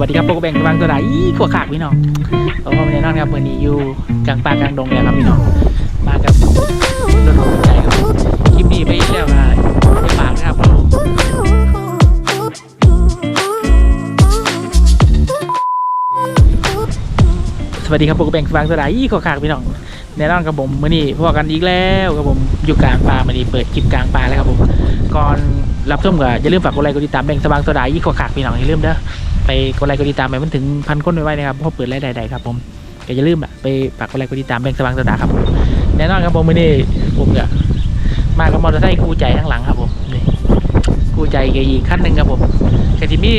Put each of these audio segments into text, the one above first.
วัสดีครับพวกแบงค์บางตัวไหนอีขวขากพี่น้องผมว่าแน่นอนครับวันนี้อยู่กลางป่ากลางดงเนี่ยครับพี่น้องมากับรถหัวใจครับคลิปนี้ไปแล้วนะไปฝากนะครับผมสวัสดีครับพวกแบงค์บางตัวไหนอีขวขากพี่น้องแน่นอนครับผมมื่อนี้พวกกันอีกแล้วครับผมอยู่กลางป่ามื่อนี้เปิดคลิปกลางป่าแล้วครับผมก่อนรับชมก็อย่าลืมฝากกดไลค์กดติดตามแบงสว่างตัวไหนอีขวขากพี่น้องอย่าลืมเด้อ ไปกดไลค์กดติดตามไปมันถึงพันคนไว้ๆนะครับเพราะเปิดไลค์ใดๆครับผมก็อย่าลืมอะไปฝากกดไลค์กดติดตามแบงค์สว่างสตาร์ครับผมแน่นอนครับผมวันนี้ผมก็มากับมอเตอร์ไซค์คู่ใจทั้งหลังครับผมนี่คู่ใจกับอีกขั้นหนึ่งครับผมกที่มี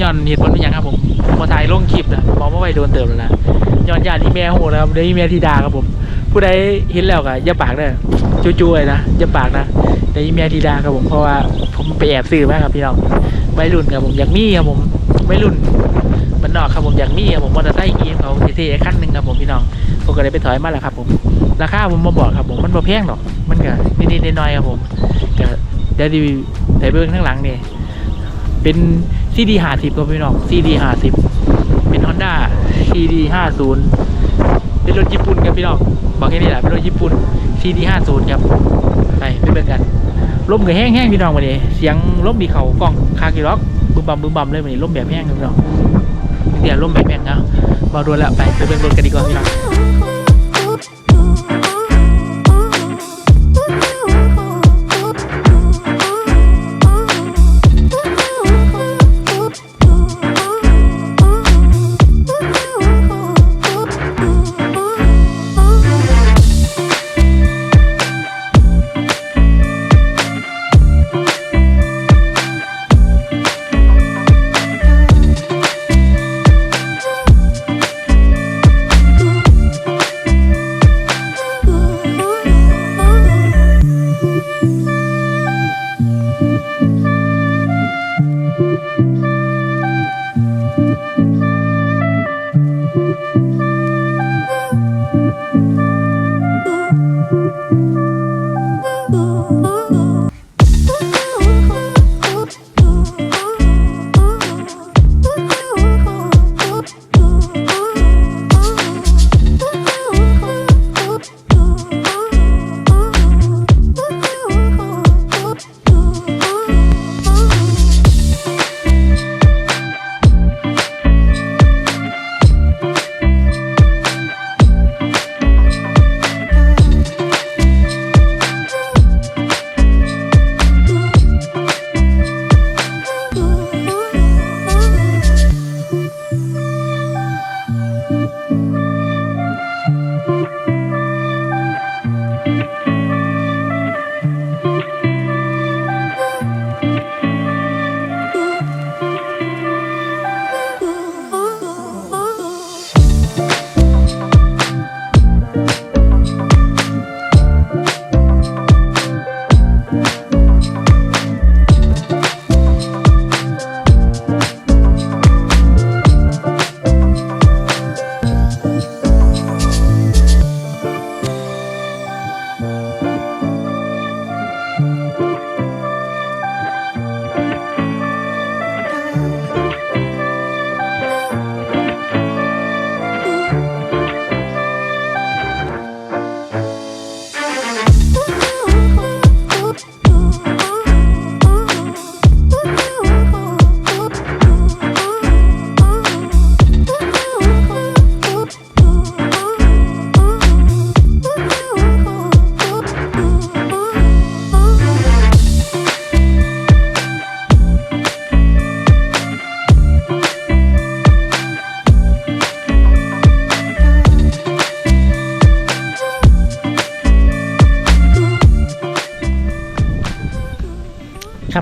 ย้อนเหตุผลเป็นย่างครับผมมาถ่ายลงคลิปนะมองว่าไปโดนเติมแล้วนะย้อนญาติอีเมียโหนะครับเดี๋ยวอีเมียทีดาครับผม ผู้ใดเห็นแล้วก็อย่าปากเด้อจู่ๆเลยนะอย่าปากนะ เดี๋ยวอีเมียทีดาครับผมเพราะว่าผมไปแอบซื้อมาครับพี่น้องวัยรุ่นครับผมอยากมีครับผมวัยรุ่นมันนอกครับผมอยากมีครับผมมอเตอร์ไซค์กีเขาเท่ๆขั้นหนึ่งครับผมพี่น้องผมก็เลยไปถอยมาแล้วครับผมราคาผมมาบอกครับผมมันบ่แพงหรอกมันก็นิดๆน้อยๆครับผมก็เดี๋ยวดีใส่เบื้องข้างหลังนี่เป็นซีดีห้าสิบครับพี่น้องซีดีห้าสิบเป็นฮอนด้าซีดีห้าศูนย์เป็นรถญี่ปุ่นครับพี่น้องบอกแค่นี้แหละเป็นรถญี่ปุ่นซีดีห้าศูนย์ครับไปไปเบิ่งกัน ลมก็แห้งแห้งพี่น้องวันนี้เสียงลมดีเขากล้องคากิล็อกบึมบัมบึมบัมเลยวันนี้ลมแบบแห้งพี่น้องเดี๋ยวลมแบบแห้งนะมาดูแล้วไปไปเบิ่งรถกันดีกว่าพี่น้อง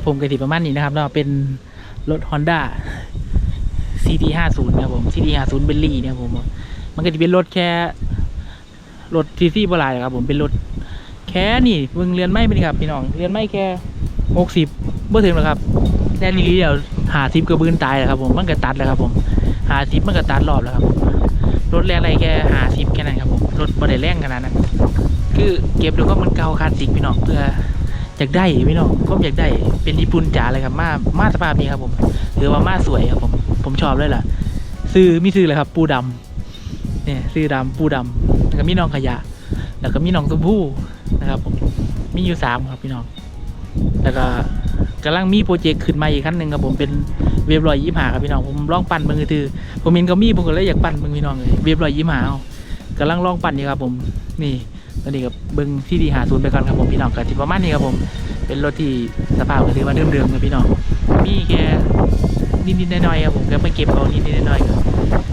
ครับผมกติประมาณนี้นะครับเนาะเป็นรถ Honda CD 5 0ครับผม CD 5 0เบลลี่เนี่ยผม มันก็จะเป็นรถแค่รถซีซีบลายครับผมเป็นรถแค่นี่เพิ่งเรียนไม่เป็นครับพี่น้องเรียนไม่แค่หกสิบเมื่อถึงแล้วครับแค่นี้เดี๋ยวหาสิบกระบืนตายแล้วครับผมมันก็ตัดแล้วครับผมหาสิบมันก็ตัดรอบแล้วครับรถแรงอะไรแค่หาสิบแค่นั้นครับผมรถบดได้แรงขนาดนั้นคือเก็บดูก็มันเก่าคาสสิกพี่น้องเพื่อ อยากได้พี่น้องก็อยากได้เป็นญี่ปุ่นจ๋าเลยครับ มามาสภาพนี้ครับผมถือว่ามาสวยครับผม ผมชอบเลยล่ะ ซื้อมีซื้อเลยครับ ปูดำเนี่ยซื้อดำปูดำแล้วก็มีน้องขยะ แล้วก็มีน้องชมพู่นะครับ ผมมีอยู่สามครับพี่น้อง แล้วก็กำลังมีโปรเจกต์ขึ้นมาอีกขั้นหนึ่งครับผมเป็นเว็บรอยยิ้มหาครับพี่น้องผมลองปั่นเบิ่งคือผมเห็นก็มีผมก็เลยอยากปั่นเบิ่งพี่น้องเลยเว็บรอยยิ้มหาเอากำลังลองปั่นอยู่ครับผมนี่ ตอนนี้กับเบิ่งที่ดีหาศูนย์ไปก่อนครับผมพี่น้องก็ที่ประมาณนี้ครับผม เป็นรถที่สภาพก็ถือว่าเดิมๆครับพี่น้อง มีแค่นิดๆหน่อยๆครับผมก็ไปเก็บเอานิดๆหน่อยๆครับ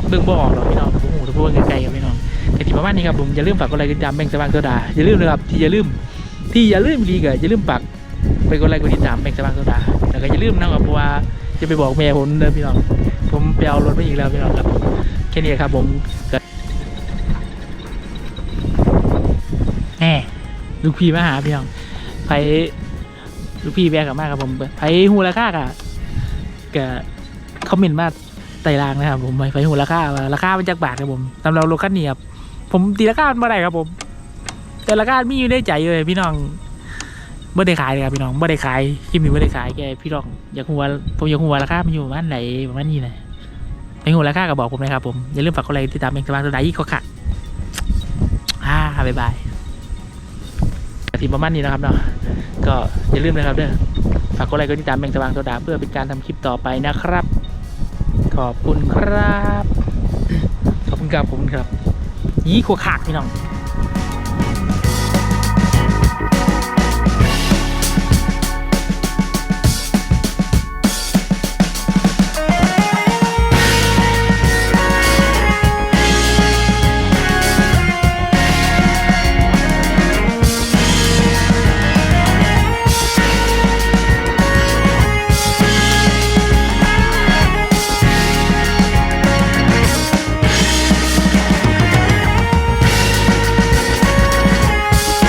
เบิ่งบ่อหรอพี่น้องผมหูทุกพวกไกลๆครับพี่น้องแต่ที่ประมาณนี้ครับผมอย่าลืมฝากกดไลค์กดติดตามแบงค์สว่างโซดาอย่าลืมนะครับที่อย่าลืมที่อย่าลืมดีก็อย่าลืมปักไปกดไลค์กดติดตามแบ่งสบางโซดาแล้วก็อย่าลืมนะครับเพราะว่าจะไปบอกแม่ผมเด้อพี่น้องผมไปเอารถมาอีกแล้วพี่น้องครับแค่นี้ครับผมก็แหม ลูกพี่มาหาพี่น้องไปลูกพี่แบกกับมากครับผมไปหูราคากะก็คอมเมนต์มาไต่รางนะครับผมไปหูราคาว่าราคาเป็นจักบาทครับผมสำหรับรถคันนี้ครับผมตีราคามันมาได้ครับผม แต่ราคามีอยู่ในใจเลยพี่น้องไม่ได้ขายเลยครับพี่น้องไม่ได้ขายคลิปนี้ไม่ได้ขายแกพี่น้องอยากหัวผมอยากหัวราคามันอยู่ประมาณไหนประมาณนี้นะไม่หัวราคาก็บอกผมนะครับผมอย่าลืมฝากกดไลค์ติดตามเองสบายตัวไหนอีกก็ค่ะอ่าบ๊ายบาย ทีประมาณนี้นะครับเนาะก็อย่าลืมนะครับเด้อฝากกดไลค์กดติดตามเองสบายตัวดาเพื่อเป็นการทำคลิปต่อไปนะครับ ขอบคุณครับ ขอบคุณครับผมครับ ยี่ขวขากพี่น้อง